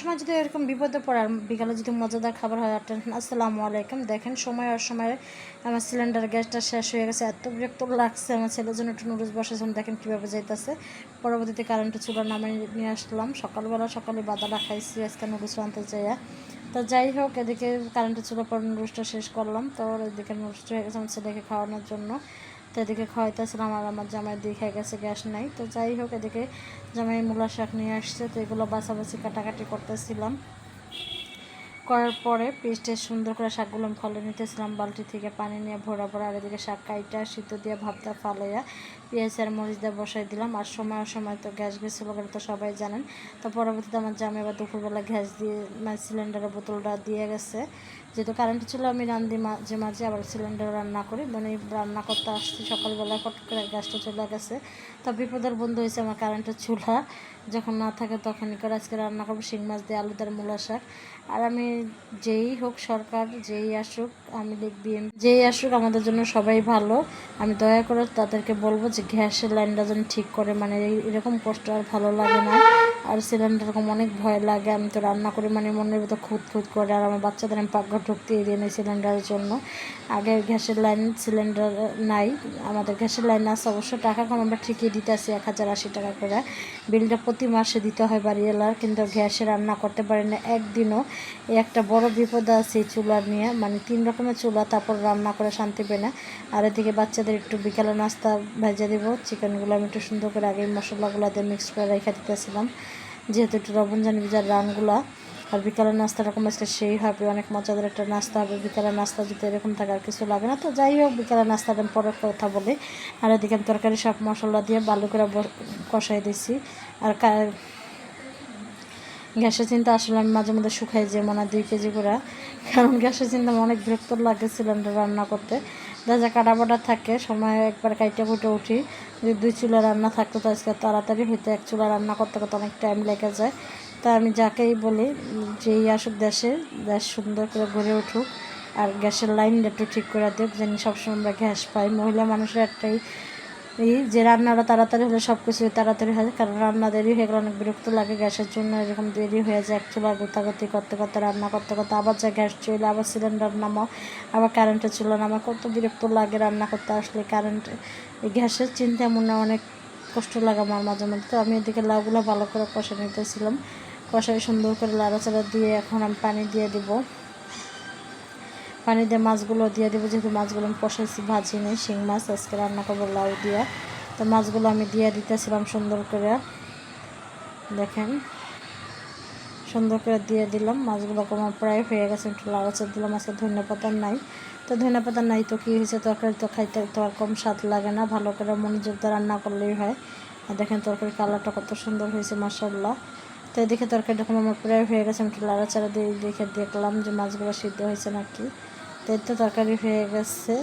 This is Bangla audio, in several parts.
সময় সময় যদি এরকম বিপদে পড়ে, আর বিকালে যদি মজাদার খাবার হয় আর টেনশন আসসালামু আলাইকুম। দেখেন, সময় আর সময় আমার সিলিন্ডার গ্যাসটা শেষ হয়ে গেছে। এত বিরক্ত লাগছে আমার ছেলের জন্য, একটু নুডলস বসেছিলাম দেখেন, কীভাবে যাইতেছে। পরবর্তীতে কারেন্টে চুলা নামে নিয়ে আসলাম। সকালবেলা সকালে বাদাটা খাইছি, আজকে নুডলস আনতে চাইয়া তো যাই হোক, এদিকে কারেন্টের চুলা পর নুডলসটা শেষ করলাম। তো এদিকে নুডলসটা হয়ে গেছে আমার ছেলেকে খাওয়ানোর জন্য। তো এদিকে খাওয়াইতেছিলাম আর আমার জামাই, দেখে গেছে গ্যাস নাই। তো যাই হোক, এদিকে জামাই মূলা শাক নিয়ে আসছে, তো এগুলো বাছাবাছি কাটাকাটি করতেছিলাম। করার পরে পেস্টে সুন্দর করে শাকগুলো ফলে নিতেছিলাম, বালতি থেকে পানি নিয়ে ভরা ভরা আর এদিকে শাক কাইটা, সিদ্ধ দিয়ে ভাবটা ফালাইয়া পেঁয়াজ আর মরিচ দিয়ে বসাই দিলাম। আর সময় সময় তো গ্যাস গেছিল করে তো সবাই জানেন। তো পরবর্তীতে আমার জামে বা দুপুরবেলা গ্যাস দিয়ে মানে সিলিন্ডারের বোতলটা দিয়ে গেছে। যেহেতু কারেন্ট ছিল, আমি রান্ধি মাঝে মাঝে আবার সিলিন্ডার রান্না করি। মানে রান্না করতে আসছি সকালবেলা ফট করে গ্যাসটা চলে গেছে। তো বিপদের বন্ধু হয়েছে আমার কারেন্টের চুলা। যখন না থাকে তখনই করে আজকে রান্না করব শিং মাছ দিয়ে আলু দার মূলা শাক। আর আমি যেই হোক সরকার যেই আসুক, আমি দেখবি যেই আসুক আমাদের জন্য সবাই ভালো। আমি দয়া করে তাদেরকে বলব যে গ্যাসের লাইনটা যেন ঠিক করে মানে এরকম কষ্ট আর ভালো লাগে না। আর সিলিন্ডার এরকম অনেক ভয় লাগে, আমি তো রান্না করি মানে মনের ভিতর খুঁত খুঁত করে, আর আমার বাচ্চাদের আমি পাকঘর ঢুকতে এড়িয়ে নিই সিলিন্ডারের জন্য। আগে গ্যাসের লাইন সিলিন্ডার নাই, আমাদের গ্যাসের লাইন আছে, অবশ্য টাকা কম আমরা ঠিকই দিতে আসি এক হাজার আশি টাকা করে। বিলটা প্রতি মাসে দিতে হয় বাড়িওয়ালার, কিন্তু গ্যাসে রান্না করতে পারি না একদিনও। এই একটা বড় বিপদ আছে এই চুলা নিয়ে মানে তিন রকমের চুলা, তারপর রান্না করে শান্তি পেয়ে না। আর এদিকে বাচ্চাদের একটু বিকালে নাস্তা ভেজে দেবো, চিকেনগুলো আমি একটু সুন্দর করে আগে মশলাগুলো দিয়ে মিক্স করে রেখে দিতেছিলাম। যেহেতু একটু রবনজানি বিজার রানগুলা আর বিকালের নাস্তাটা কম আজকে সেই হবে অনেক মজাদার একটা নাস্তা হবে, বিকালের নাস্তা যদি এরকম থাকে আর কিছু লাগে না। তো যাই হোক, বিকালের নাস্তাটা পরে কথা বলি। আর এদিকে আমি তরকারি সব মশলা দিয়ে ভালো করে কষাই দিছি আর গ্যাসের চিন্তা আসলে আমি মাঝে মধ্যে শুকাই যে মনে হয় দুই কেজি করে। কারণ গ্যাসের চিন্তা অনেক বিরক্ত লাগে সিলিন্ডার রান্না করতে। দেখা কাটা বাটা থাকে, সময় একবার কাইটে ফুটে উঠি। যদি দুই চুলা রান্না থাকতো তো আজকে তাড়াতাড়ি হইতে, এক চুলা রান্না করতে করতে অনেক টাইম লেগে যায়। তা আমি যাকেই বলি, যেই আসুক দেশে, দেশ সুন্দর করে ঘুরে উঠুক, আর গ্যাসের লাইনটা একটু ঠিক করে দেব যেন সবসময় আমরা গ্যাস পাই। মহিলা মানুষের একটাই এই যে রান্নাটা তাড়াতাড়ি হলে সব কিছু তাড়াতাড়ি হয়, কারণ রান্না দেরি হয়ে গেলে অনেক বিরক্ত লাগে গ্যাসের জন্য। এরকম দেরি হয়ে যায় এক চুলা গোতাগতি করতে করতে, রান্না করতে করতে আবার যায় গ্যাস চলে, আবার সিলিন্ডার নামাও, আবার কারেন্টে কারেন্টের চুলা নামা কত বিরক্ত লাগে রান্না করতে আসলে কারেন্ট, এই গ্যাসের চিন্তা মনে অনেক কষ্ট লাগে আমার মাঝে মধ্যে। তো আমি এদিকে লাউগুলো ভালো করে কষে নিতেছিলাম কষাই সুন্দর করে লাড়াচাড়া দিয়ে এখন আমি পানি দিয়ে দিব। পানি দিয়ে মাছগুলো দিয়ে দেবো, যেহেতু মাছগুলো আমি কষাইছি, ভাজি নেই, শিং মাছ, আজকে রান্না করব লাউ দিয়ে। তো মাছগুলো আমি দিয়ে দিতেছিলাম সুন্দর করে। দেখেন, সুন্দর করে দিয়ে দিলাম, মাছগুলো আমার প্রায় হয়ে গেছে, একটু লাড়াচাড় দিলাম, আজকে ধনিয়া পাতা নাই। তো ধনিয়া পাতা নাই তো কী হয়েছে, তরকারি তো খাইতে তো আর কম স্বাদ লাগে না, ভালো করে মনোযোগ দিয়ে রান্না করলেই হয়। আর দেখেন তরকারি কালারটা কত সুন্দর হয়েছে মাসাল্লাহ তো এদিকে তরকারি যখন আমার প্রায় হয়ে গেছে, আমি একটু লাড়াচাড়া দিয়ে দেখে দেখলাম যে মাছগুলো সিদ্ধ হয়েছে নাকি। তো তো তরকারি হয়ে গেছে।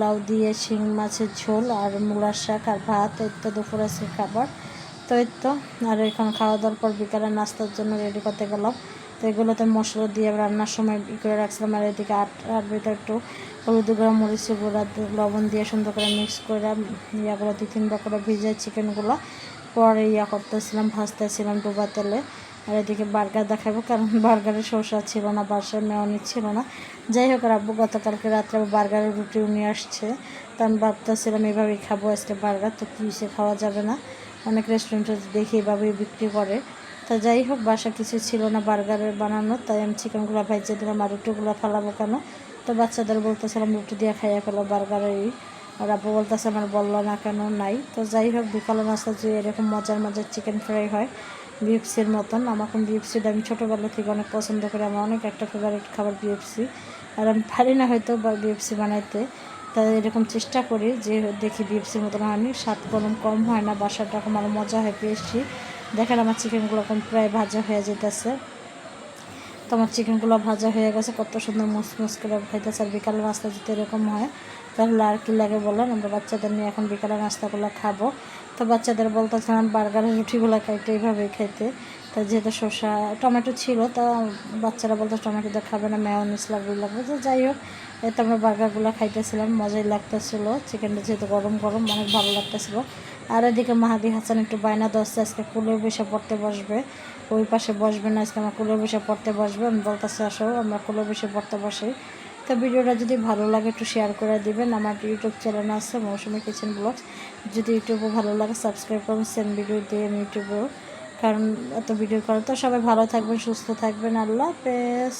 লাউ দিয়ে শিং, মাছের ঝোল আর মূলার শাক আর ভাত তো দুপুর আছে খাবার। তো তো, আর এখন খাওয়া দাওয়ার পর বিকালে নাস্তার জন্য রেডি করতে গেলাম। তো এগুলোতে মশলা দিয়ে রান্নার সময় ই করে রাখছিলাম। আর এদিকে আট আট ভিতরে একটু হলুদ গুঁড়া, মরিচ গুঁড়া, লবণ দিয়ে সুন্দর করে মিক্স করে ইয়াগুলো দু তিনবার করে ভিজে চিকেনগুলো পরে ইয়া করতেছিলাম, ভাজতেছিলাম ডুবা তেলে। আর এদিকে বার্গার দেখাবো, কারণ বার্গারের শসা ছিল না, বাসায় মেয়নি ছিল না। যাই হোক আব্বু গতকালকে রাত্রে বার্গারের রুটিও নিয়ে আসছে। তো আমি ভাবতেছিলাম, এভাবেই খাব আজকে বার্গার, তো কিসে খাওয়া যাবে না? অনেক রেস্টুরেন্টে দেখি এভাবেই বিক্রি করে। তা যাই হোক বাসা কিছু ছিল না বার্গারের বানানো, তাই আমি চিকেনগুলো ভাইজে দিলাম, আর রুটিগুলো ফেলাবো কেন? তো বাচ্চাদের বলতেছিলাম, রুটি দিয়ে খাইয়া ফেলো বার্গারেরই আর আব্বু বলতেছে, আমার বলল না কেন? নাই। তো যাই হোক, বিকালে নাস্তা যে এরকম মজার মজার চিকেন ফ্রাই হয়। বিএফসির মতন। আমার বিএফসিটা আমি ছোটোবেলা থেকে অনেক পছন্দ করি। আমার অনেক একটা ফেভারিট খাবার বিএফসি। আর আমি পারি না হয়তো বা বিএফসি বানাইতে। তাই এরকম চেষ্টা করি যে দেখি বিএফসির মতন হয়নি স্বাদ কলম কম হয় না, বাসাটা রকম আরও মজা হয় পেয়েছি। দেখেন আমার চিকেনগুলো এখন প্রায় ভাজা হয়ে যেতেছে তো আমার চিকেনগুলো ভাজা হয়ে গেছে। কত সুন্দর মুসমুস করে খাইতেছে। আর বিকালের নাস্তা যদি এরকম হয়, তাহলে আর কি লাগে বলেন? আমরা বাচ্চাদের নিয়ে এখন বিকালের নাস্তাগুলো খাব। তো বাচ্চাদের বলতেছিলাম বার্গারের রুটিগুলো খাইতে এইভাবেই খাইতে। তা যেহেতু শসা, টমেটো ছিল, তা বাচ্চারা বলতো টমেটো দিয়ে খাবে না মেয়নিস লাগবে লাগবে। তো যাই হোক, এতে আমরা বার্গারগুলো খাইতেছিলাম, মজাই লাগতেছিল। চিকেনটা যেহেতু গরম গরম, অনেক ভালো লাগতেছিল। আর এদিকে মাহাদি হাসান একটু বায়না দশছে আজকে কুলে বসে পড়তে বসবে। ওই পাশে বসবে না, আজকে আমার কুলে বসে পড়তে বসবে। আমি বলতেছি, আসো, আমরা কুলে বসে পড়তে বসি। তো ভিডিওটা যদি ভালো লাগে একটু শেয়ার করে দেবেন। আমার ইউটিউব চ্যানেল আছে মৌসুমি কিচেন ব্লগস যদি ইউটিউবে ভালো লাগে সাবস্ক্রাইব করুন। সেম ভিডিও দিয়ে ইউটিউবেও কারণ এত ভিডিও করে তো সবাই ভালো থাকবেন, সুস্থ থাকবেন। আল্লাহ হাফেজ।